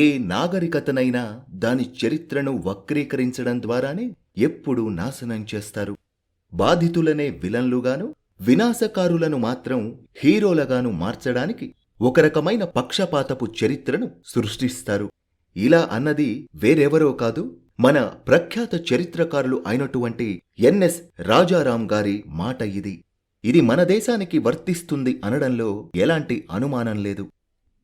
ఏ నాగరికతనైనా దాని చరిత్రను వక్రీకరించడం ద్వారానే ఎప్పుడూ నాశనం చేస్తారు. బాధితులనే విలన్లుగాను వినాశకారులను మాత్రం హీరోలగాను మార్చడానికి ఒక రకమైన పక్షపాతపు చరిత్రను సృష్టిస్తారు. ఇలా అన్నది వేరెవరో కాదు మన ప్రఖ్యాత చరిత్రకారులు అయినటువంటి ఎన్ఎస్ రాజారాం గారి మాట ఇది. ఇది మన దేశానికి వర్తిస్తుంది అనడంలో ఎలాంటి అనుమానం లేదు.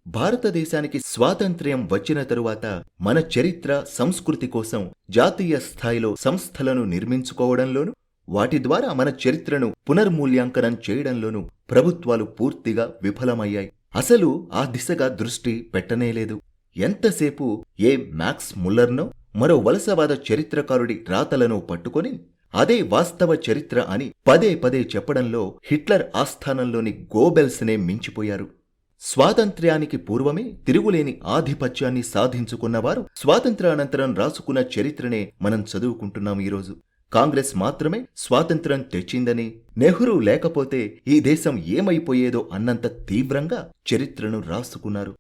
భారతదేశానికి స్వాతంత్ర్యం వచ్చిన తరువాత మన చరిత్ర సంస్కృతి కోసం జాతీయ స్థాయిలో సంస్థలను నిర్మించుకోవడంలోనూ వాటి ద్వారా మన చరిత్రను పునర్మూల్యాంకనం చేయడంలోనూ ప్రభుత్వాలు పూర్తిగా విఫలమయ్యాయి. అసలు ఆ దిశగా దృష్టి పెట్టనేలేదు ఎంతసేపు ఏ మ్యాక్స్ ముల్లర్నో మరో వలసవాద చరిత్రకారుడి రాతలను పట్టుకొని అదే వాస్తవ చరిత్ర అని పదే పదే చెప్పడంలో హిట్లర్ ఆస్థానంలోని గోబెల్స్నే మించిపోయారు. స్వాతంత్ర్యానికి పూర్వమే తిరుగులేని ఆధిపత్యాన్ని సాధించుకున్నవారు స్వాతంత్ర్యానంతరం రాసుకున్న చరిత్రనే మనం చదువుకుంటున్నాం ఈరోజు. కాంగ్రెస్ మాత్రమే స్వాతంత్ర్యం తెచ్చిందని నెహ్రూ లేకపోతే ఈ దేశం ఏమైపోయేదో అన్నంత తీవ్రంగా చరిత్రను రాసుకున్నారు.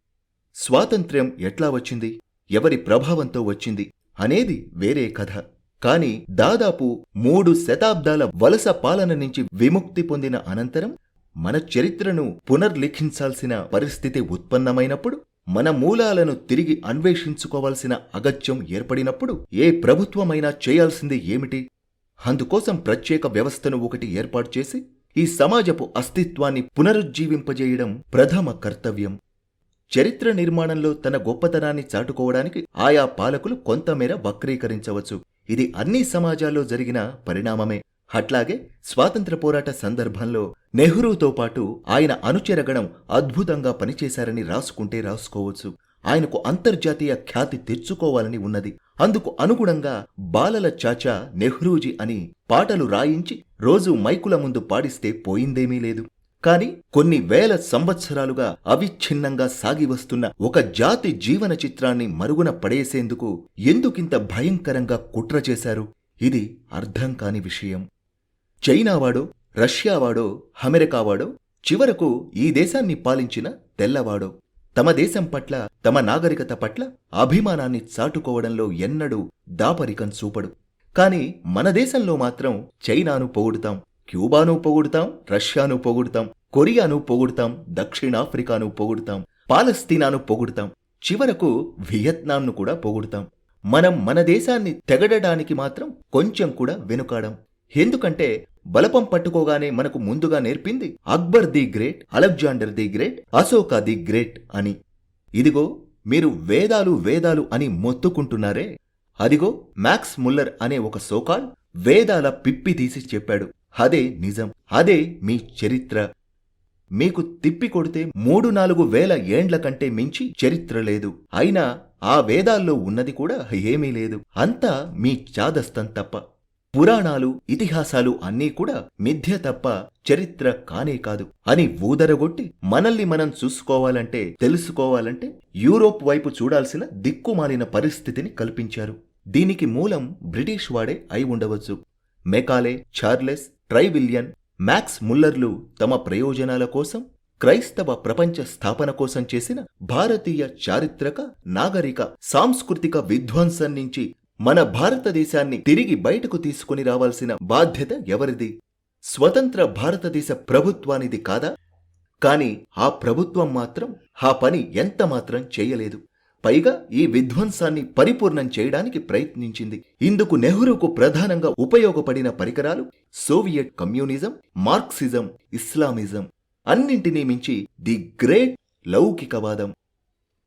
స్వాతంత్ర్యం ఎట్లా వచ్చింది? ఎవరి ప్రభావంతో వచ్చింది? అనేది వేరే కథ. కాని దాదాపు మూడు శతాబ్దాల వలస పాలన నుంచి విముక్తి పొందిన అనంతరం మన చరిత్రను పునర్లిఖించాల్సిన పరిస్థితి ఉత్పన్నమైనప్పుడు మన మూలాలను తిరిగి అన్వేషించుకోవాల్సిన అగత్యం ఏర్పడినప్పుడు ఏ ప్రభుత్వమైనా చేయాల్సింది ఏమిటి? అందుకోసం ప్రత్యేక వ్యవస్థను ఒకటి ఏర్పాటు చేసి ఈ సమాజపు అస్తిత్వాన్ని పునరుజ్జీవింపజేయడం ప్రథమ కర్తవ్యం. చరిత్ర నిర్మాణంలో తన గొప్పతనాన్ని చాటుకోవడానికి ఆయా పాలకులు కొంతమేర వక్రీకరించవచ్చు. ఇది అన్ని సమాజాల్లో జరిగిన పరిణామమే. అట్లాగే స్వాతంత్ర పోరాట సందర్భంలో నెహ్రూతో పాటు ఆయన అనుచరగణం అద్భుతంగా పనిచేశారని రాసుకుంటే రాసుకోవచ్చు. ఆయనకు అంతర్జాతీయ ఖ్యాతి తెచ్చుకోవాలని ఉన్నది. అందుకు అనుగుణంగా బాలల చాచా నెహ్రూజీ అని పాటలు రాయించి రోజు మైకుల ముందు పాడిస్తే పోయిందేమీ లేదు. కాని కొన్ని వేల సంవత్సరాలుగా అవిచ్ఛిన్నంగా సాగి వస్తున్న ఒక జాతి జీవన చిత్రాన్ని మరుగున పడేసేందుకు ఎందుకింత భయంకరంగా కుట్ర చేశారు? ఇది అర్థం కాని విషయం. చైనావాడో రష్యావాడో అమెరికావాడో చివరకు ఈ దేశాన్ని పాలించిన తెల్లవాడో తమ దేశం పట్ల తమ నాగరికత పట్ల అభిమానాన్ని చాటుకోవడంలో ఎన్నడూ దాపరికం చూపడు. కాని మన దేశంలో మాత్రం చైనాను పొగుడుతాం క్యూబాను పొగుడుతాం రష్యాను పొగుడుతాం కొరియాను పొగుడుతాం దక్షిణాఫ్రికాను పొగుడుతాం పాలస్తీనాను పొగుడుతాం చివరకు వియత్నాంను కూడా పొగుడుతాం. మనం మన దేశాన్ని తెగడడానికి మాత్రం కొంచెం కూడా వెనుకాడం ఎందుకంటే బలపం పట్టుకోగానే మనకు ముందుగా నేర్పింది Akbar the great Alexander the great Ashoka the great అని. ఇదిగో మీరు వేదాలు వేదాలు అని మొత్తుకుంటున్నారే. అదిగో మ్యాక్స్ ముల్లర్ అనే ఒక సోకాల్ వేదాల పిప్పి తీసి చెప్పాడు. అదే నిజం అదే మీ చరిత్ర. మీకు తిప్పి కొడితే మూడు నాలుగు వేల ఏండ్ల కంటే మించి చరిత్ర లేదు. అయినా ఆ వేదాల్లో ఉన్నది కూడా ఏమీ లేదు. అంతా మీ చాదస్తం తప్ప. పురాణాలు ఇతిహాసాలు అన్నీ కూడా మిథ్య తప్ప చరిత్ర కానే కాదు. అని ఊదరగొట్టి మనల్ని మనం చూసుకోవాలంటే తెలుసుకోవాలంటే యూరోప్ వైపు చూడాల్సిన దిక్కుమాలిన పరిస్థితిని కల్పించారు. దీనికి మూలం బ్రిటిష్ వాడే అయి ఉండవచ్చు. మెకాలే చార్లెస్ ట్రైవిలియన్ మ్యాక్స్ ముల్లర్లు తమ ప్రయోజనాల కోసం క్రైస్తవ ప్రపంచ స్థాపన కోసం చేసిన భారతీయ చారిత్రక నాగరిక సాంస్కృతిక విధ్వంసం నుంచి మన భారతదేశాన్ని తిరిగి బయటకు తీసుకుని రావాల్సిన బాధ్యత ఎవరిది? స్వతంత్ర భారతదేశ ప్రభుత్వానిది కాదా? కాని ఆ ప్రభుత్వం మాత్రం ఆ పని ఎంత మాత్రం చేయలేదు. పైగా ఈ విధ్వంసాన్ని పరిపూర్ణం చేయడానికి ప్రయత్నించింది. ఇందుకు నెహ్రూకు ప్రధానంగా ఉపయోగపడిన పరికరాలు సోవియట్ కమ్యూనిజం మార్క్సిజం ఇస్లామిజం అన్నింటినీ మించి ది గ్రేట్ లౌకికవాదం.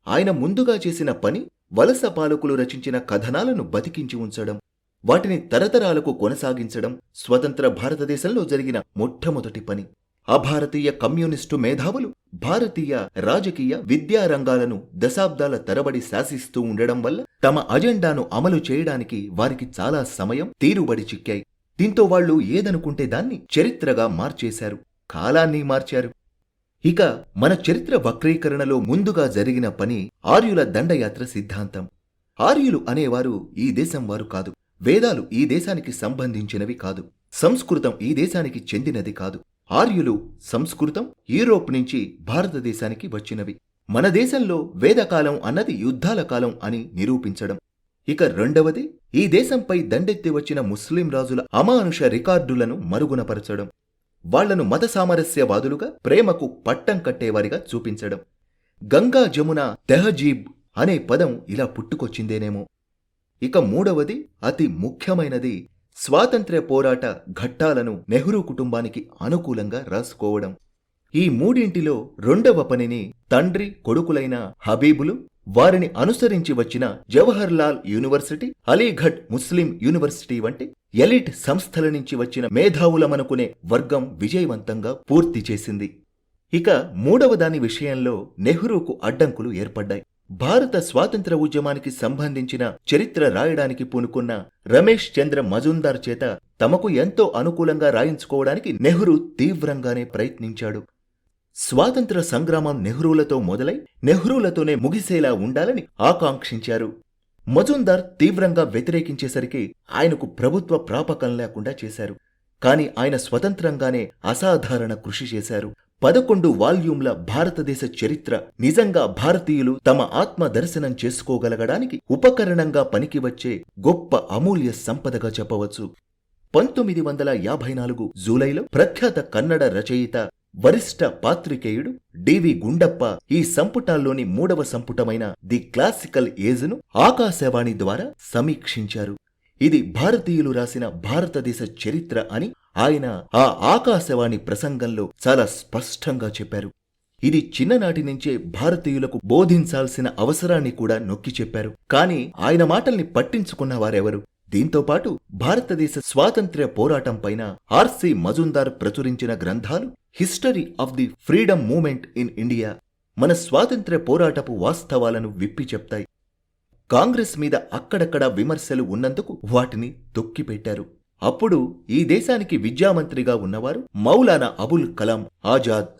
ఆయన ముందుగా చేసిన పని వలస పాలకులు రచించిన కథనాలను బతికించి ఉంచడం వాటిని తరతరాలకు కొనసాగించడం స్వతంత్ర భారతదేశంలో జరిగిన మొట్టమొదటి పని. అభారతీయ కమ్యూనిస్టు మేధావులు భారతీయ రాజకీయ విద్యా రంగాలను దశాబ్దాల తరబడి శాసిస్తూ ఉండడం వల్ల తమ అజెండాను అమలు చేయడానికి వారికి చాలా సమయం తీరుబడి చిక్కాయి. దీంతో వాళ్ళు ఏదనుకుంటే దాన్ని చరిత్రగా మార్చేశారు. కాలాన్ని మార్చారు. ఇక మన చరిత్ర వక్రీకరణలో ముందుగా జరిగిన పని ఆర్యుల దండయాత్ర సిద్ధాంతం. ఆర్యులు అనేవారు ఈ దేశం వారు కాదు. వేదాలు ఈ దేశానికి సంబంధించినవి కాదు. సంస్కృతం ఈ దేశానికి చెందినది కాదు. ఆర్యులు సంస్కృతం యూరోప్ నుంచి భారతదేశానికి వచ్చినవి. మన దేశంలో వేదకాలం అన్నది యుద్ధాల కాలం అని నిరూపించడం. ఇక రెండవది ఈ దేశంపై దండెత్తి వచ్చిన ముస్లిం రాజుల అమానుష రికార్డులను మరుగునపరచడం వాళ్ళను మత సామరస్యవాదులుగా ప్రేమకు పట్టం కట్టేవారిగా చూపించడం. గంగా జమున తెహజీబ్ అనే పదం ఇలా పుట్టుకొచ్చిందేనేమో. ఇక మూడవది అతి ముఖ్యమైనది స్వాతంత్ర్య పోరాట ఘట్టాలను నెహ్రూ కుటుంబానికి అనుకూలంగా రాసుకోవడం. ఈ మూడింటిలో రెండవ పనిని తండ్రి కొడుకులైన హబీబులు వారిని అనుసరించి వచ్చిన Jawaharlal university Aligarh Muslim university వంటి ఎలిట్ సంస్థల నుంచి వచ్చిన మేధావులమనుకునే వర్గం విజయవంతంగా పూర్తి చేసింది. ఇక మూడవ దాని విషయంలో నెహ్రూకు అడ్డంకులు ఏర్పడ్డాయి. భారత స్వాతంత్ర ఉద్యమానికి సంబంధించిన చరిత్ర రాయడానికి పూనుకున్న రమేష్ చంద్ర మజుందార్ చేత తమకు ఎంతో అనుకూలంగా రాయించుకోవడానికి నెహ్రూ తీవ్రంగానే ప్రయత్నించాడు. స్వాతంత్ర సంగ్రామం నెహ్రూలతో మొదలై నెహ్రూలతోనే ముగిసేలా ఉండాలని ఆకాంక్షించారు. మజుందార్ తీవ్రంగా వ్యతిరేకించేసరికి ఆయనకు ప్రభుత్వ ప్రాపకం లేకుండా చేశారు. కాని ఆయన స్వతంత్రంగానే అసాధారణ కృషి చేశారు. పదకొండు వాల్యూమ్ల భారతదేశ చరిత్ర నిజంగా భారతీయులు తమ ఆత్మ దర్శనం చేసుకోగలగడానికి ఉపకరణంగా పనికివచ్చే గొప్ప అమూల్య సంపదగా చెప్పవచ్చు. పంతొమ్మిది వందల యాభై నాలుగు జూలైలో ప్రఖ్యాత కన్నడ రచయిత వరిష్ట పాత్రికేయుడు డివి గుండప్ప ఈ సంపుటాల్లోని మూడవ సంపుటమైన ది క్లాసికల్ ఏజ్ను ఆకాశవాణి ద్వారా సమీక్షించారు. ఇది భారతీయులు రాసిన భారతదేశ చరిత్ర అని ఆయన ఆ ఆకాశవాణి ప్రసంగంలో చాలా స్పష్టంగా చెప్పారు. ఇది చిన్ననాటి నుంచే భారతీయులకు బోధించాల్సిన అవసరాన్ని కూడా నొక్కి చెప్పారు. కాని ఆయన మాటల్ని పట్టించుకున్న వారెవరు? దీంతోపాటు భారతదేశ స్వాతంత్ర్య పోరాటం పైన ఆర్సి మజుందార్ ప్రచురించిన గ్రంథాలు history of the freedom movement in India మన స్వాతంత్ర్య పోరాటపు వాస్తవాలను విప్పి చెప్తాయి. కాంగ్రెస్ మీద అక్కడక్కడ విమర్శలు ఉన్నందుకు వాటిని తొక్కిపెట్టారు. అప్పుడు ఈ దేశానికి విద్యామంత్రిగా ఉన్నవారు మౌలానా అబుల్ కలాం ఆజాద్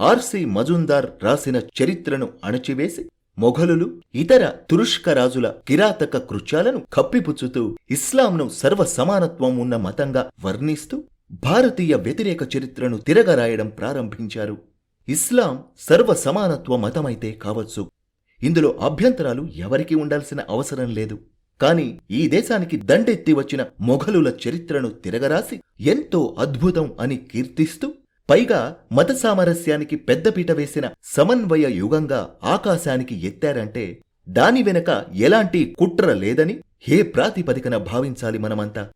ఆర్సి మజుందార్ రాసిన చరిత్రను అణచివేసి మొఘలులు ఇతర తురుష్క రాజుల కిరాతక కృత్యాలను కప్పిపుచ్చుతూ ఇస్లాంను సర్వసమానత్వం ఉన్న మతంగా వర్ణిస్తూ భారతీయ వ్యతిరేక చరిత్రను తిరగరాయడం ప్రారంభించారు. ఇస్లాం సర్వసమానత్వ మతమైతే కావచ్చు. ఇందులో అభ్యంతరాలు ఎవరికీ ఉండాల్సిన అవసరం లేదు. కాని ఈ దేశానికి దండెత్తి వచ్చిన మొఘలుల చరిత్రను తిరగరాసి ఎంతో అద్భుతం అని కీర్తిస్తూ పైగా మత సామరస్యానికి పెద్దపీట వేసిన సమన్వయ యుగంగా ఆకాశానికి ఎత్తారంటే దాని వెనక ఎలాంటి కుట్ర లేదని ఏ ప్రాతిపదికన భావించాలి మనమంతా.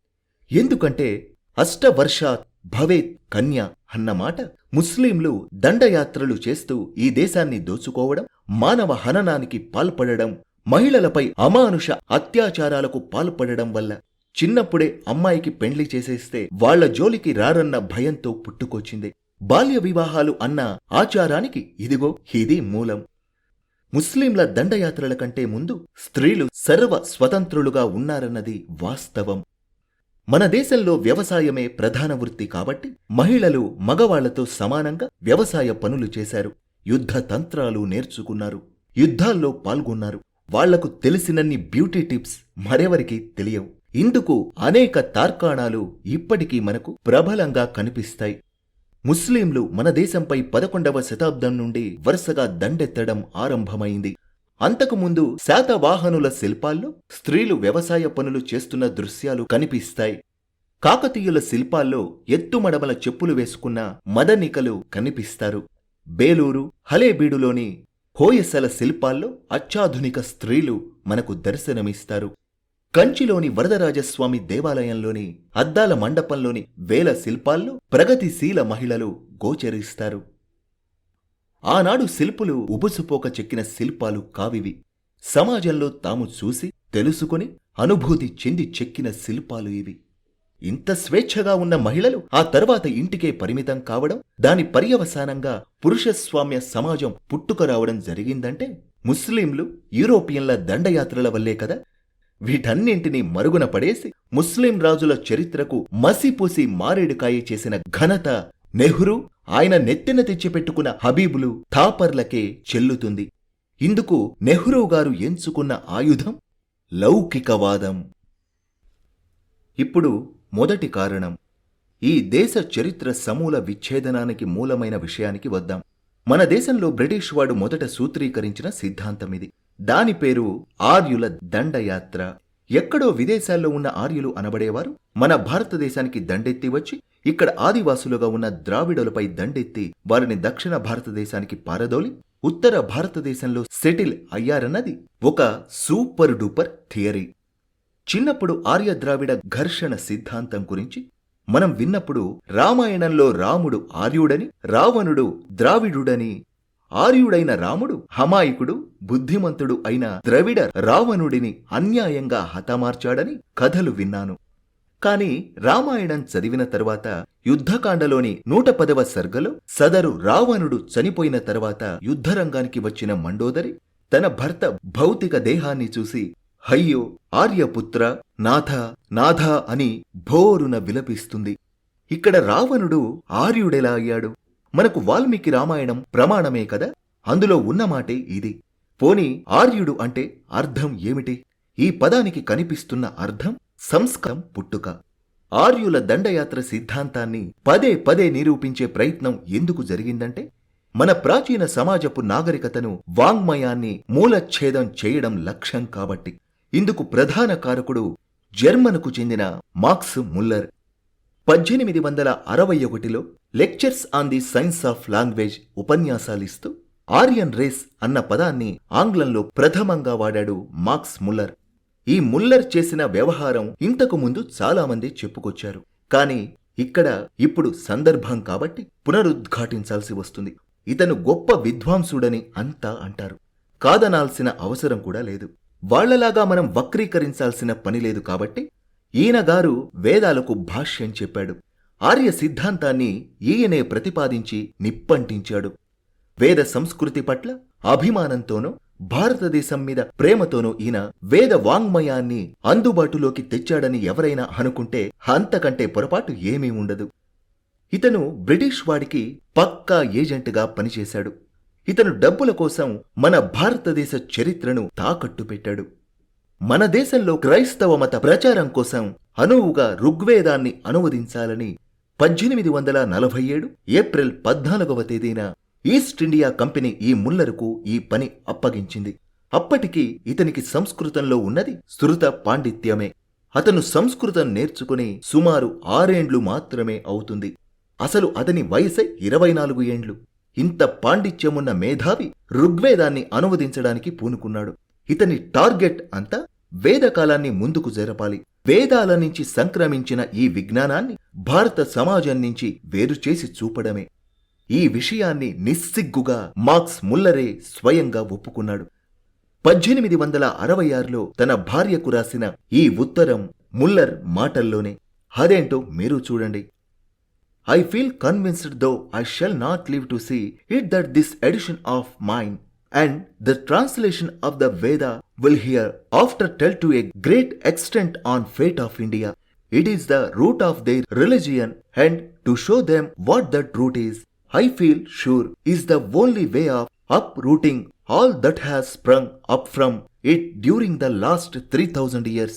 ఎందుకంటే అష్టవర్షాత్ భవేత్ కన్య అన్నమాట ముస్లింలు దండయాత్రలు చేస్తూ ఈ దేశాన్ని దోచుకోవడం మానవ హననానికి పాల్పడడం మహిళలపై అమానుష అత్యాచారాలకు పాల్పడడం వల్ల చిన్నప్పుడే అమ్మాయికి పెండ్లి చేసేస్తే వాళ్ళ జోలికి రారన్న భయంతో పుట్టుకొచ్చింది. బాల్య వివాహాలు అన్న ఆచారానికి ఇదిగో ఇది మూలం. ముస్లింల దండయాత్రల కంటే ముందు స్త్రీలు సర్వ స్వతంత్రులుగా ఉన్నారన్నది వాస్తవం. మన దేశంలో వ్యవసాయమే ప్రధాన వృత్తి కాబట్టి మహిళలు మగవాళ్ళతో సమానంగా వ్యవసాయ పనులు చేశారు. యుద్ధ తంత్రాలు నేర్చుకున్నారు. యుద్ధాల్లో పాల్గొన్నారు. వాళ్ళకు తెలిసినన్ని బ్యూటీ టిప్స్ మరెవరికి తెలియవు. ఇందుకు అనేక తార్కాణాలు ఇప్పటికీ మనకు ప్రబలంగా కనిపిస్తాయి. ముస్లింలు మన దేశంపై పదకొండవ శతాబ్దం నుండి వరుసగా దండెత్తడం ఆరంభమైంది. అంతకుముందు శాతవాహనుల శిల్పాల్లో స్త్రీలు వ్యవసాయ పనులు చేస్తున్న దృశ్యాలు కనిపిస్తాయి. కాకతీయుల శిల్పాల్లో ఎత్తుమడమల చెప్పులు వేసుకున్న మదనికలు కనిపిస్తారు. బేలూరు హలేబీడులోని హోయసల శిల్పాల్లో అత్యాధునిక స్త్రీలు మనకు దర్శనమిస్తారు. కంచిలోని వరదరాజస్వామి దేవాలయంలోని అద్దాల మండపంలోని వేల శిల్పాల్లో ప్రగతిశీల మహిళలు గోచరిస్తారు. ఆనాడు శిల్పులు ఉబుసుపోక చెక్కిన శిల్పాలు కావివి. సమాజంలో తాము చూసి తెలుసుకుని అనుభూతి చెంది చెక్కిన శిల్పాలు ఇవి. ఇంత స్వేచ్ఛగా ఉన్న మహిళలు ఆ తర్వాత ఇంటికే పరిమితం కావడం దాని పర్యవసానంగా పురుషస్వామ్య సమాజం పుట్టుకరావడం జరిగిందంటే ముస్లింలు యూరోపియన్ల దండయాత్రల వల్లే కదా. వీటన్నింటినీ మరుగున పడేసి ముస్లిం రాజుల చరిత్రకు మసిపూసి మారేడుకాయ చేసిన ఘనత నెహ్రూ ఆయన నెత్తిన తెచ్చిపెట్టుకున్న హబీబులు థాపర్లకే చెల్లుతుంది. ఇందుకు నెహ్రూ గారు ఎంచుకున్న ఆయుధం? లౌకికవాదం. ఇప్పుడు మొదటి కారణం. ఈ దేశ చరిత్ర సమూల విచ్ఛేదనానికి మూలమైన విషయానికి వద్దాం. మన దేశంలో బ్రిటిష్ వాడు మొదట సూత్రీకరించిన సిద్ధాంతం ఇది. దాని పేరు ఆర్యుల దండయాత్ర. ఎక్కడో విదేశాల్లో ఉన్న ఆర్యులు అనబడేవారు? మన భారతదేశానికి దండెత్తి వచ్చి ఇక్కడ ఆదివాసులుగా ఉన్న ద్రావిడులపై దండెత్తి వారిని దక్షిణ భారతదేశానికి పారదోలి ఉత్తర భారతదేశంలో సెటిల్ అయ్యారన్నది ఒక సూపర్ డూపర్ థియరీ. చిన్నప్పుడు ఆర్య ద్రావిడ ఘర్షణ సిద్ధాంతం గురించి మనం విన్నప్పుడు రామాయణంలో రాముడు ఆర్యుడని రావణుడు ద్రావిడుడని ఆర్యుడైన రాముడు హమాయికుడు బుద్ధిమంతుడు అయిన ద్రవిడ రావణుడిని అన్యాయంగా హతమార్చాడని కథలు విన్నాను. కాని రామాయణం చదివిన తరువాత యుద్ధకాండలోని నూట పదవ సర్గలో సదరు రావణుడు చనిపోయిన తర్వాత యుద్ధరంగానికి వచ్చిన మండోదరి తన భర్త భౌతిక దేహాన్ని చూసి హయ్యో ఆర్యపుత్ర నాథ నాథ అని భోరున విలపిస్తుంది. ఇక్కడ రావణుడు ఆర్యుడెలా అయ్యాడు? మనకు వాల్మీకి రామాయణం ప్రమాణమే కదా? అందులో ఉన్నమాటే ఇది. పోని ఆర్యుడు అంటే అర్థం ఏమిటి? ఈ పదానికి కనిపిస్తున్న అర్థం సంస్కారం పుట్టుక. ఆర్యుల దండయాత్ర సిద్ధాంతాన్ని పదే పదే నిరూపించే ప్రయత్నం ఎందుకు జరిగిందంటే మన ప్రాచీన సమాజపు నాగరికతను వాంగ్మయాన్ని మూలఛేదం చేయడం లక్ష్యం కాబట్టి. ఇందుకు ప్రధాన కారకుడు జర్మన్కు చెందిన మార్క్స్ ముల్లర్. పద్దెనిమిది వందల అరవై ఒకటిలో lectures on the science of language ఉపన్యాసాలిస్తూ Aryan race అన్న పదాన్ని ఆంగ్లంలో ప్రథమంగా వాడాడు మార్క్స్ ముల్లర్. ఈ ముల్లర్ చేసిన వ్యవహారం ఇంతకు ముందు చాలామంది చెప్పుకొచ్చారు. కాని ఇక్కడ ఇప్పుడు సందర్భం కాబట్టి పునరుద్ఘాటించాల్సి వస్తుంది. ఇతను గొప్ప విద్వాంసుడని అంతా అంటారు. కాదనాల్సిన అవసరం కూడా లేదు. వాళ్ళలాగా మనం వక్రీకరించాల్సిన పని లేదు కాబట్టి ఈయనగారు వేదాలకు భాష్యం చెప్పాడు. ఆర్య సిద్ధాంతాన్ని ఈయనే ప్రతిపాదించి నిప్పంటించాడు. వేద సంస్కృతి పట్ల అభిమానంతోనూ భారతదేశం మీద ప్రేమతోనూ ఈయన వేద వాంగ్మయాన్ని అందుబాటులోకి తెచ్చాడని ఎవరైనా అనుకుంటే అంతకంటే పొరపాటు ఏమీ ఉండదు. ఇతను బ్రిటిష్ వాడికి పక్కా ఏజెంట్గా పనిచేశాడు. ఇతను డబ్బుల కోసం మన భారతదేశ చరిత్రను తాకట్టు పెట్టాడు. మన దేశంలో క్రైస్తవ మత ప్రచారం కోసం అనువుగా ఋగ్వేదాన్ని అనువదించాలని పద్దెనిమిది వందల నలభై ఏడు ఏప్రిల్ పద్నాలుగవ తేదీన ఈస్ట్ ఇండియా కంపెనీ ఈ ముల్లరుకు ఈ పని అప్పగించింది. అప్పటికి ఇతనికి సంస్కృతంలో ఉన్నది శృత పాండిత్యమే. అతను సంస్కృతం నేర్చుకుని సుమారు ఆరేండ్లు మాత్రమే అవుతుంది. అసలు అతని వయసే ఇరవై నాలుగు ఏండ్లు. ఇంత పాండిత్యమున్న మేధావి ఋగ్వేదాన్ని అనువదించడానికి పూనుకున్నాడు. ఇతని టార్గెట్ అంతా వేదకాలాన్ని ముందుకు జరపాలి. వేదాల నుంచి సంక్రమించిన ఈ విజ్ఞానాన్ని భారత సమాజం నుంచి వేరు చేసి చూపడమే. ఈ విషయాన్ని నిస్సిగ్గుగా మార్క్స్ ముల్లరే స్వయంగా ఒప్పుకున్నాడు. పద్దెనిమిది వందల అరవై ఆరులో తన భార్యకు రాసిన ఈ ఉత్తరం ముల్లర్ మాటల్లోనే అదేంటో మీరు చూడండి. I feel convinced though I shall not live to see it that this edition of mind and the translation of the Veda will hereafter tell to a great extent on fate of India it is the root of their religion and to show them what that root is I feel sure is the only way of uprooting all that has sprung up from it during the last 3000 years.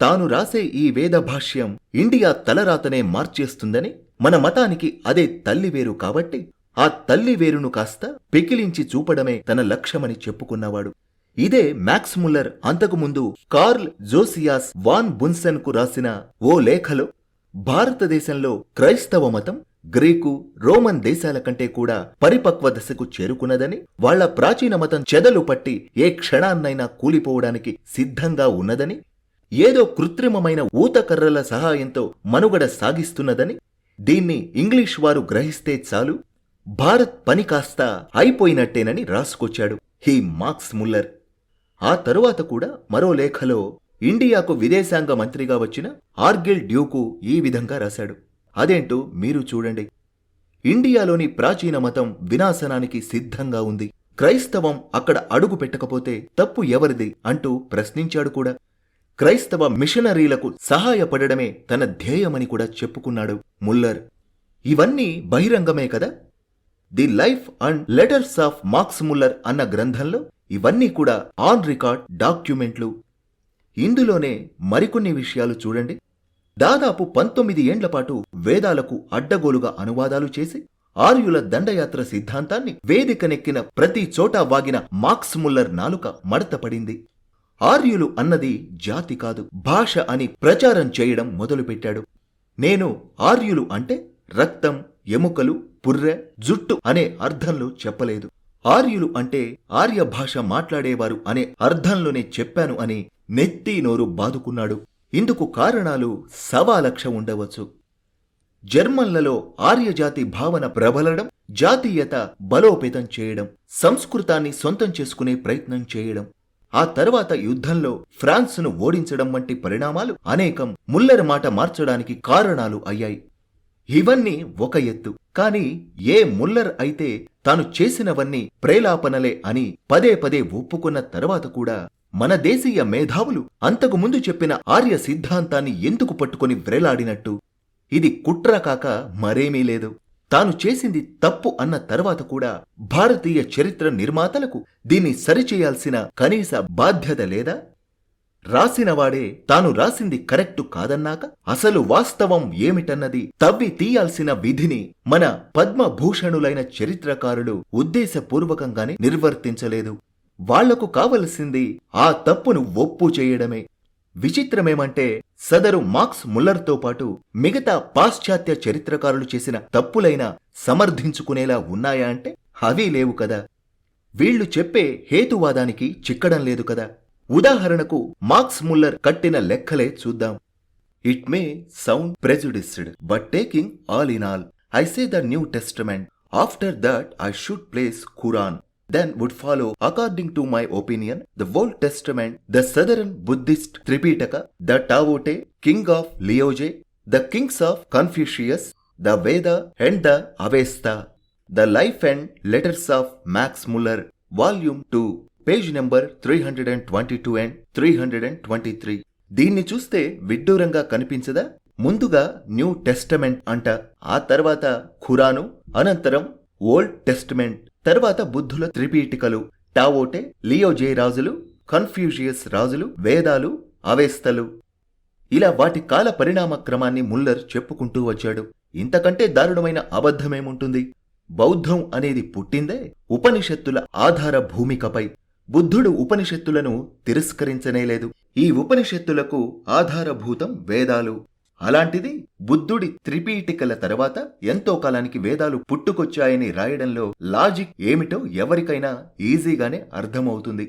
తాను రాసే ఈ వేద భాష్యం India తలరాతనే మార్చేస్తుందని మన మతానికి అదే తల్లి వేరు కాబట్టి ఆ తల్లి వేరును కాస్త పెకిలించి చూపడమే తన లక్ష్యమని చెప్పుకున్నవాడు ఇదే మ్యాక్స్ ముల్లర్ అంతకుముందు కార్ల్ జోసియాస్ వాన్ బున్సెన్కు రాసిన ఓ లేఖలో భారతదేశంలో క్రైస్తవ మతం గ్రీకు రోమన్ దేశాల కంటే కూడా పరిపక్వ దశకు చేరుకున్నదని వాళ్ళ ప్రాచీన మతం చెదలు పట్టి ఏ క్షణాన్నైనా కూలిపోవడానికి సిద్ధంగా ఉన్నదని ఏదో కృత్రిమమైన ఊతకర్రల సహాయంతో మనుగడ సాగిస్తున్నదని దీన్ని ఇంగ్లీష్ వారు గ్రహిస్తే చాలు భారత్ పని కాస్త అయిపోయినట్టేనని రాసుకొచ్చాడు హీ మార్క్స్ ముల్లర్. ఆ తరువాత కూడా మరో లేఖలో ఇండియాకు విదేశాంగ మంత్రిగా వచ్చిన ఆర్గిల్ డ్యూకు ఈ విధంగా రాశాడు. అదేంటో మీరు చూడండి. ఇండియాలోని ప్రాచీన మతం వినాశనానికి సిద్ధంగా ఉంది. క్రైస్తవం అక్కడ అడుగు పెట్టకపోతే తప్పు ఎవరిది అంటూ ప్రశ్నించాడు కూడా. క్రైస్తవ మిషనరీలకు సహాయపడడమే తన ధ్యేయమని కూడా చెప్పుకున్నాడు ముల్లర్. ఇవన్నీ బహిరంగమే కదా? The life and letters of Max Muller అన్న గ్రంథంలో ఇవన్నీ కూడా ఆన్ రికార్డ్ డాక్యుమెంట్లు. ఇందులోనే మరికొన్ని విషయాలు చూడండి. దాదాపు పంతొమ్మిది ఏండ్లపాటు వేదాలకు అడ్డగోలుగా అనువాదాలు చేసి ఆర్యుల దండయాత్ర సిద్ధాంతాన్ని వేదికనెక్కిన ప్రతి చోటా వాగిన మాక్స్ ముల్లర్ నాలుక మడతపడింది. ఆర్యులు అన్నది జాతి కాదు భాష అని ప్రచారం చేయడం మొదలుపెట్టాడు. నేను ఆర్యులు అంటే రక్తం ఎముకలు పుర్రె జుట్టు అనే అర్థంలో చెప్పలేదు. ఆర్యులు అంటే ఆర్య భాష మాట్లాడేవారు అనే అర్థంలోనే చెప్పాను అని నెత్తి నోరు బాదుకున్నాడు. ఇందుకు కారణాలు సవాలక్ష ఉండవచ్చు. జర్మన్లలో ఆర్యజాతి భావన ప్రబలడం జాతీయత బలోపేతం చేయడం సంస్కృతాన్ని సొంతం చేసుకునే ప్రయత్నం చేయడం. ఆ తర్వాత యుద్ధంలో ఫ్రాన్స్ను ఓడించడం వంటి పరిణామాలు అనేకం ముల్లర్ మాట మార్చడానికి కారణాలు అయ్యాయి. ఇవన్నీ ఒక ఎత్తు. కాని ఏ ముల్లర్ అయితే తాను చేసినవన్నీ ప్రేలాపనలే అని పదే పదే ఒప్పుకున్న తర్వాత కూడా మన దేశీయ మేధావులు అంతకు ముందు చెప్పిన ఆర్య సిద్ధాంతాన్ని ఎందుకు పట్టుకుని వ్రేలాడినట్టు? ఇది కుట్ర కాక మరేమీ లేదు. తాను చేసింది తప్పు అన్న తర్వాత కూడా భారతీయ చరిత్ర నిర్మాతలకు దీన్ని సరిచేయాల్సిన కనీస బాధ్యత లేదా? రాసినవాడే తాను రాసింది కరెక్టు కాదన్నాక? అసలు వాస్తవం ఏమిటన్నది తవ్వి తీయాల్సిన విధిని మన పద్మభూషణులైన చరిత్రకారులు ఉద్దేశపూర్వకంగానే నిర్వర్తించలేదు. వాళ్ళకు కావలసింది ఆ తప్పును ఒప్పు చేయడమే. విచిత్రమేమంటే సదరు మార్క్స్ ముల్లర్తో పాటు మిగతా పాశ్చాత్య చరిత్రకారులు చేసిన తప్పులైనా సమర్థించుకునేలా ఉన్నాయా అంటే? అవీ లేవు కదా. వీళ్ళు చెప్పే హేతువాదానికి చిక్కడం లేదు కదా. ఉదాహరణకు మార్క్స్ ముల్లర్ కట్టిన లెక్కలే చూద్దాం it may sound prejudiced but taking all in all I say the New Testament after that I should place Quran then would follow, according to my opinion, the Old Testament, the Southern Buddhist Tripitaka, the Taote, King of Lioje, the Kings of Confucius, the Veda and the Avesta, the Life and Letters of Max Muller, Volume 2, page number three hundred and twenty two and three hundred and twenty three. దీన్ని చూస్తే విడ్డూరంగా కనిపించదా? ముందుగా new testament అంట. ఆ తర్వాత ఖురాను అనంతరం old testament తర్వాత బుద్ధుల త్రిపీఠికలు టావోటే లియోజే రాజులు కన్ఫ్యూషియస్ రాజులు వేదాలు అవేస్తలు. ఇలా వాటి కాల పరిణామ క్రమాన్ని ముల్లర్ చెప్పుకుంటూ వచ్చాడు. ఇంతకంటే దారుణమైన అబద్ధమేముంటుంది? బౌద్ధం అనేది పుట్టిందే ఉపనిషత్తుల ఆధార భూమికపై. బుద్ధుడు ఉపనిషత్తులను తిరస్కరించనేలేదు ఈ ఉపనిషత్తులకు ఆధారభూతం వేదాలు. అలాంటిది బుద్ధుడి త్రిపీటికల తర్వాత ఎంతో కాలానికి వేదాలు పుట్టుకొచ్చాయని రాయడంలో లాజిక్ ఏమిటో ఎవరికైనా ఈజీగానే అర్థమవుతుంది.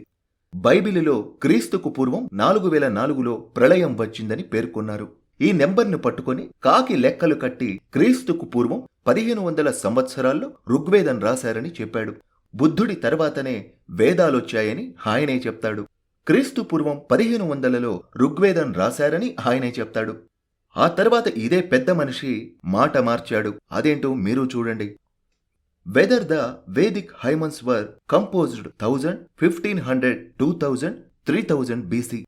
బైబిలులో క్రీస్తుకు పూర్వం నాలుగు వేల నాలుగులో ప్రళయం వచ్చిందని పేర్కొన్నారు. ఈ నెంబర్ను పట్టుకొని కాకి లెక్కలు కట్టి క్రీస్తుకు పూర్వం పదిహేను వందల సంవత్సరాల్లో ఋగ్వేదం రాశారని చెప్పాడు. బుద్ధుడి తర్వాతనే వేదాలొచ్చాయని ఆయనే చెప్తాడు. క్రీస్తు పూర్వం పదిహేను వందలలో ఋగ్వేదం రాశారని ఆయనే చెప్తాడు. ఆ తర్వాత ఇదే పెద్ద మనిషి మాట మార్చాడు. అదేంటో మీరు చూడండి. Whether the Vedic hymns were composed thousand fifteen hundred two thousand three thousand BC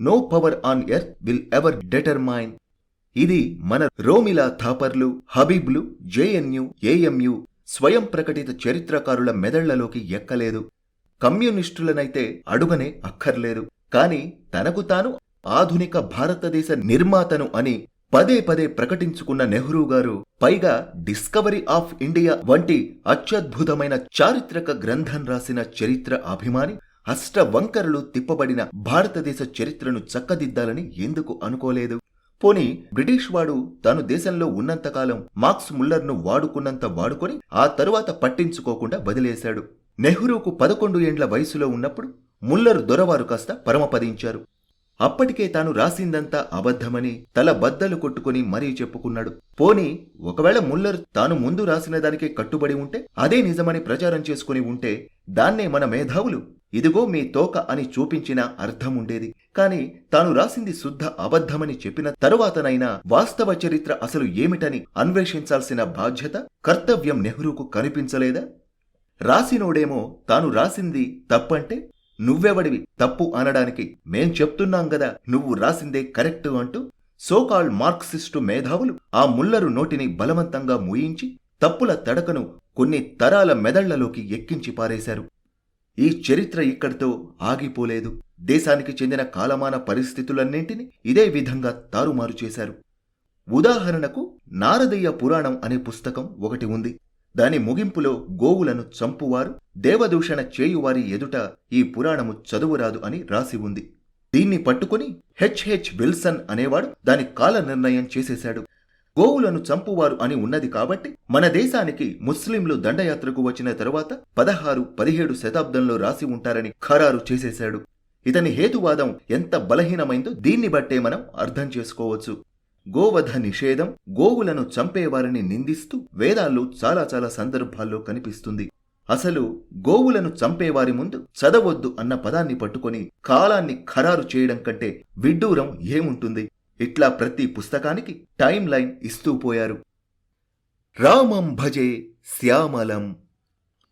no power on earth will ever determine ఇది మన రోమిలా థాపర్లు హబీబ్లు జేఎన్యు ఏఎంయు స్వయం ప్రకటిత చరిత్రకారుల మెదళ్ళలోకి ఎక్కలేదు. కమ్యూనిస్టులనైతే అడుగనే అక్కర్లేదు. కాని తనకు తాను ఆధునిక భారతదేశ నిర్మాతను అని పదే పదే ప్రకటించుకున్న నెహ్రూ గారు పైగా డిస్కవరీ ఆఫ్ ఇండియా వంటి అత్యద్భుతమైన చారిత్రక గ్రంథం రాసిన చరిత్ర అభిమాని అష్ట వంకరలు తిప్పబడిన భారతదేశ చరిత్రను చక్కదిద్దాలని ఎందుకు అనుకోలేదు? పోని బ్రిటిష్ వాడు తాను దేశంలో ఉన్నంతకాలం మార్క్స్ ముల్లర్ను వాడుకున్నంత వాడుకొని ఆ తరువాత పట్టించుకోకుండా వదిలేశాడు నెహ్రూకు పదకొండు ఏండ్ల వయసులో ఉన్నప్పుడు ముల్లర్ దొరవారు కాస్త పరమపదించారు అప్పటికే తాను రాసిందంతా అబద్ధమని తల బద్దలు కొట్టుకుని మరీ చెప్పుకున్నాడు. పోని ఒకవేళ ముల్లర్ తాను ముందు రాసిన దానికే కట్టుబడి ఉంటే అదే నిజమని ప్రచారం చేసుకుని ఉంటే దాన్నే మన మేధావులు ఇదిగో మీ తోక అని చూపించిన అర్థం ఉండేది కాని తాను రాసింది శుద్ధ అబద్ధమని చెప్పిన తరువాతనైనా వాస్తవ చరిత్ర అసలు ఏమిటని అన్వేషించాల్సిన బాధ్యత కర్తవ్యం నెహ్రూకు కనిపించలేదా? రాసినోడేమో తాను రాసింది తప్పంటే నువ్వెవడివి? తప్పు అనడానికి మేం చెప్తున్నాం గదా నువ్వు రాసిందే కరెక్ట్ అంటూ సోకాల్ మార్క్సిస్టు మేధావులు ఆ ముల్లరు నోటిని బలవంతంగా మూయించి తప్పుల తడకను కొన్ని తరాల మెదళ్ళలోకి ఎక్కించి పారేశారు. ఈ చరిత్ర ఇక్కడితో ఆగిపోలేదు. దేశానికి చెందిన కాలమాన పరిస్థితులన్నింటినీ ఇదే విధంగా తారుమారు చేశారు. ఉదాహరణకు నారదయ్య పురాణం అనే పుస్తకం ఒకటి ఉంది. దాని ముగింపులో గోవులను చంపువారు దేవదూషణ చేయువారి ఎదుట ఈ పురాణము చదువురాదు అని రాసి ఉంది. దీన్ని పట్టుకుని హెచ్హెచ్ విల్సన్ అనేవాడు దాని కాల నిర్ణయం చేసేశాడు. గోవులను చంపువారు అని ఉన్నది కాబట్టి మన దేశానికి ముస్లింలు దండయాత్రకు వచ్చిన తరువాత పదహారు పదిహేడు శతాబ్దంలో రాసి ఉంటారని ఖరారు చేసేశాడు. ఇతని హేతువాదం ఎంత బలహీనమైందో దీన్ని బట్టే మనం అర్థం చేసుకోవచ్చు. గోవధ నిషేధం గోవులను చంపేవారిని నిందిస్తూ వేదాల్లో చాలా చాలా సందర్భాల్లో కనిపిస్తుంది. అసలు గోవులను చంపేవారి ముందు చదవొద్దు అన్న పదాన్ని పట్టుకొని కాలాన్ని ఖరారు చేయడం కంటే విడ్డూరం ఏముంటుంది? ఇట్లా ప్రతి పుస్తకానికి టైం లైన్ ఇస్తూ పోయారు. రామం భజే శ్యామలం.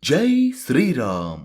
జై శ్రీరామ్.